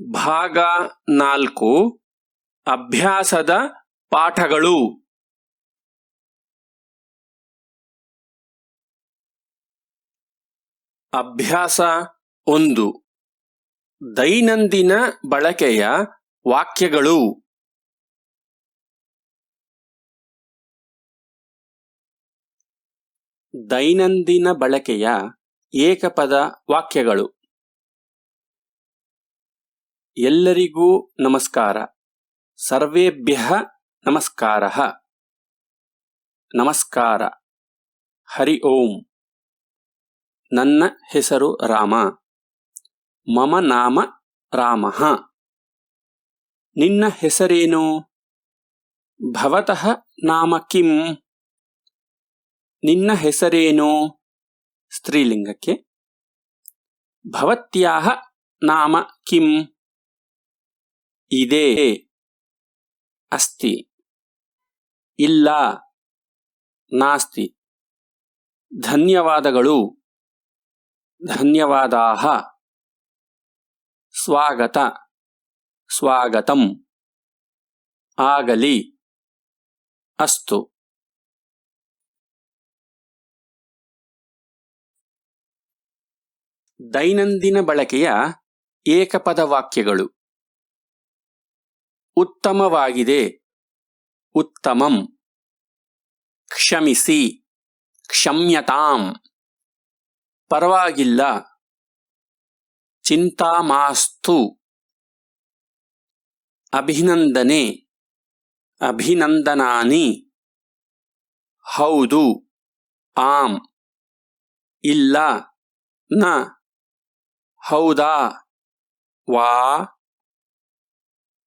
ಭಾಗ ನಾಲ್ಕು. ಅಭ್ಯಾಸದ ಪಾಠಗಳು. ಅಭ್ಯಾಸ ಒಂದು. ದೈನಂದಿನ ಬಳಕೆಯ ವಾಕ್ಯಗಳು. ದೈನಂದಿನ ಬಳಕೆಯ ಏಕಪದ ವಾಕ್ಯಗಳು. ಎಲ್ಲರಿಗೂ ನಮಸ್ಕಾರ. ಸರ್ವೇಭ್ಯ ನಮಸ್ಕಾರ. ನಮಸ್ಕಾರ. ಹರಿ ಓಂ. ನನ್ನ ಹೆಸರು ರಾಮ. ಮಮ ನಾಮ ರಾಮ. ನಿನ್ನ ಹೆಸರೇನು? ಭವತಃ ನಾಮ ಕಿಂ. ನಿನ್ನ ಹೆಸರೇನು? ಸ್ತ್ರೀಲಿಂಗಕ್ಕೆ. ಭವತ್ಯಾಹ ನಾಮ ಕಿಂ. ಇದೆ. ಅಸ್ತಿ. ಇಲ್ಲ. ನಾಸ್ತಿ. ಧನ್ಯವಾದಗಳು. ಧನ್ಯವಾದ ಸ್ವಾಗತ. ಸ್ವಾಗತಂ. ಆಗಲಿ. ಅಸ್ತು. ದೈನಂದಿನ ಬಳಕೆಯ ಏಕಪದ ವಾಕ್ಯಗಳು. ಉತ್ತಮವಾಗಿದೆ. ಉತ್ತಮಂ. ಕ್ಷಮಿಸಿ. ಕ್ಷಮ್ಯತಾಂ. ಪರವಾಗಿಲ್ಲ. ಚಿಂತಾ ಮಾಸ್ತು ಅಭಿನಂದನೆ. ಅಭಿನಂದನಾನಿ. ಹೌದು. ಆಂ. ಇಲ್ಲ. ನ. ಹೌದಾ. ವಾ.